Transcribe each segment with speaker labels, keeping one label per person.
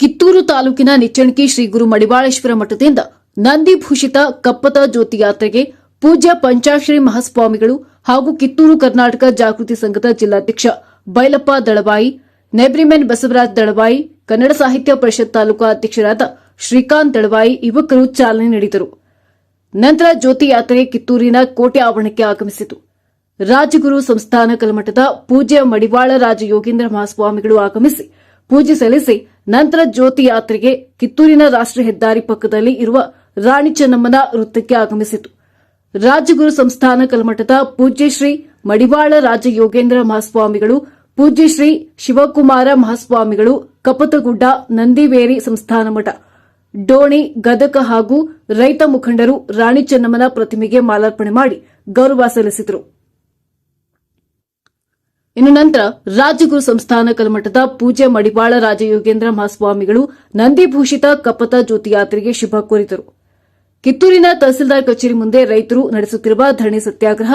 Speaker 1: ಕಿತ್ತೂರು ತಾಲೂಕಿನ ನಿಚ್ಚಣಿಕೆ ಶ್ರೀ ಗುರು ಮಡಿವಾಳೇಶ್ವರ ಮಠದಿಂದ ನಂದಿಭೂಷಿತ ಕಪ್ಪತ ಜ್ಯೋತಿ ಯಾತ್ರೆಗೆ ಪೂಜ್ಯ ಪಂಚಾಶ್ರೀ ಮಹಾಸ್ವಾಮಿಗಳು ಹಾಗೂ ಕಿತ್ತೂರು ಕರ್ನಾಟಕ ಜಾಗೃತಿ ಸಂಘದ ಜಿಲ್ಲಾಧ್ಯಕ್ಷ ಬೈಲಪ್ಪ ದಳವಾಯಿ, ನೆಬ್ರಿಮೆನ್ ಬಸವರಾಜ್ ದಳವಾಯಿ, ಕನ್ನಡ ಸಾಹಿತ್ಯ ಪರಿಷತ್ ತಾಲೂಕಾ ಅಧ್ಯಕ್ಷರಾದ ಶ್ರೀಕಾಂತ್ ದಳವಾಯಿ ಯುವಕರು ಚಾಲನೆ ನೀಡಿದರು. ನಂತರ ಜ್ಯೋತಿ ಯಾತ್ರೆ ಕಿತ್ತೂರಿನ ಕೋಟೆ ಆವರಣಕ್ಕೆ ಆಗಮಿಸಿತು. ರಾಜಗುರು ಸಂಸ್ಥಾನ ಕಲಮಠದ ಪೂಜ್ಯ ಮಡಿವಾಳ ರಾಜ ಯೋಗೇಂದ್ರ ಮಹಾಸ್ವಾಮಿಗಳು ಆಗಮಿಸಿ ಪೂಜೆ ಸಲ್ಲಿಸಿ ನಂತರ ಜ್ಯೋತಿ ಯಾತ್ರೆಗೆ ಕಿತ್ತೂರಿನ ರಾಷ್ಟ್ರ ಹೆದ್ದಾರಿ ಪಕ್ಕದಲ್ಲಿ ಇರುವ ರಾಣಿ ಚೆನ್ನಮ್ಮನ ವೃತ್ತಕ್ಕೆ ಆಗಮಿಸಿತು. ರಾಜಗುರು ಸಂಸ್ಥಾನ ಕಲ್ಮಠದ ಪೂಜ್ಯ ಶ್ರೀ ಮಡಿವಾಳ ರಾಜ ಯೋಗೇಂದ್ರ ಮಹಾಸ್ವಾಮಿಗಳು, ಪೂಜ್ಯ ಶ್ರೀ ಶಿವಕುಮಾರ ಮಹಾಸ್ವಾಮಿಗಳು, ಕಪತಗುಡ್ಡ ನಂದಿವೇರಿ ಸಂಸ್ಥಾನ ಮಠ, ಡೋಣಿ ಗದಕ ಹಾಗೂ ರೈತ ಮುಖಂಡರು ರಾಣಿ ಚೆನ್ನಮ್ಮನ ಪ್ರತಿಮೆಗೆ ಮಾಲಾರ್ಪಣೆ ಮಾಡಿ ಗೌರವ ಸಲ್ಲಿಸಿದರು. ಇನ್ನು ನಂತರ ರಾಜಗುರು ಸಂಸ್ಥಾನ ಕಲ್ಮಠದ ಪೂಜ್ಯ ಮಡಿವಾಳ ರಾಜಯೋಗೇಂದ್ರ ಮಹಾಸ್ವಾಮಿಗಳು ನಂದಿಭೂಷಿತ ಕಪ್ಪತ ಜ್ಯೋತಿ ಯಾತ್ರೆಗೆ ಶುಭ ಕೋರಿದರು. ಕಿತ್ತೂರಿನ ತಹಸೀಲ್ದಾರ್ ಕಚೇರಿ ಮುಂದೆ ರೈತರು ನಡೆಸುತ್ತಿರುವ ಧರಣಿ ಸತ್ಯಾಗ್ರಹ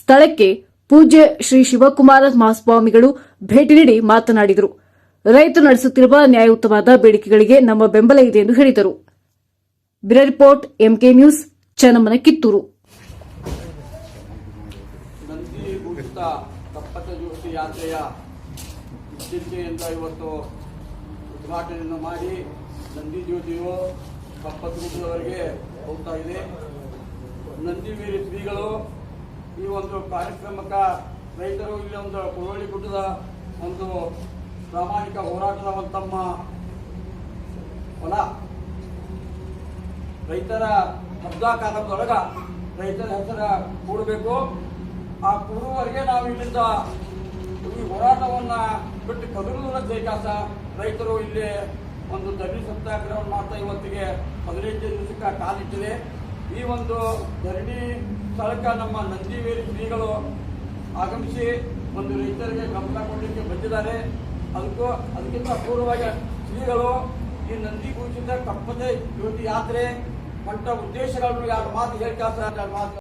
Speaker 1: ಸ್ಥಳಕ್ಕೆ ಪೂಜ್ಯ ಶ್ರೀ ಶಿವಕುಮಾರ ಮಹಾಸ್ವಾಮಿಗಳು ಭೇಟಿ ನೀಡಿ ಮಾತನಾಡಿದರು. ರೈತರು ನಡೆಸುತ್ತಿರುವ ನ್ಯಾಯಯುತವಾದ ಬೇಡಿಕೆಗಳಿಗೆ ನಮ್ಮ ಬೆಂಬಲ ಇದೆ ಎಂದು ಹೇಳಿದರು. Report, MK news Kittur.
Speaker 2: ಕಪ್ಪತ್ತ ಜ್ಯೋತಿ ಯಾತ್ರೆಯ ಇತ್ತೀಚೆಯಿಂದ ಇವತ್ತು ಉದ್ಘಾಟನೆಯನ್ನು ಮಾಡಿ ನಂದಿ ಜ್ಯೋತಿಯು ಕಪ್ಪತ್ತು ಗುಡ್ಡದವರೆಗೆ ಹೋಗ್ತಾ ಇದೆ. ನಂದಿವೀರಿ ಶ್ರೀಗಳು ಈ ಒಂದು ಕಾರ್ಯಕ್ರಮಕ್ಕೆ ರೈತರು ಇಲ್ಲಿ ಒಂದು ಕುರುವಳಿ ಗುಡ್ಡದ ಒಂದು ಪ್ರಾಮಾಣಿಕ ಹೋರಾಟದ ಒಂದು ತಮ್ಮ ಹೊಲ. ರೈತರ ಹಬ್ಬ ಕಾಲದೊಳಗ ರೈತರ ಹೆಸರ ಕೂಡಬೇಕು. ಆ ಕೊಡುವವರೆಗೆ ನಾವು ಇಲ್ಲಿಂದ ಈ ಹೋರಾಟವನ್ನ ಬಿಟ್ಟು ಕದಲೂರ ಜೈಕಾಸ ರೈತರು ಇಲ್ಲಿ ಒಂದು ಧರಣಿ ಸತ್ಯಾಗ್ರಹವನ್ನು ಮಾಡ್ತಾ ಇವತ್ತಿಗೆ ಹದಿನೈದು ದಿವಸಕ್ಕೆ ಕಾಲಿಟ್ಟಿದೆ ಈ ಒಂದು ಧರಣಿ ಸ್ಥಳಕ್ಕೆ ನಮ್ಮ ನಂದಿವೇರಿ ಶ್ರೀಗಳು ಆಗಮಿಸಿ ಒಂದು ರೈತರಿಗೆ ಗಮನ ಕೊಡಲಿಕ್ಕೆ ಬಂದಿದ್ದಾರೆ. ಅದಕ್ಕೂ ಅದಕ್ಕಿಂತ ಪೂರ್ವವಾಗಿ ಶ್ರೀಗಳು ಈ ನಂದಿ ಭೂಷಿತ ತಪ್ಪದೇ ಜ್ಯೋತಿ ಯಾತ್ರೆ ಪಟ್ಟ ಉದ್ದೇಶಗಳನ್ನು ಯಾರು ಮಾತು ಹೇಳ್ತಾ ಮಾತು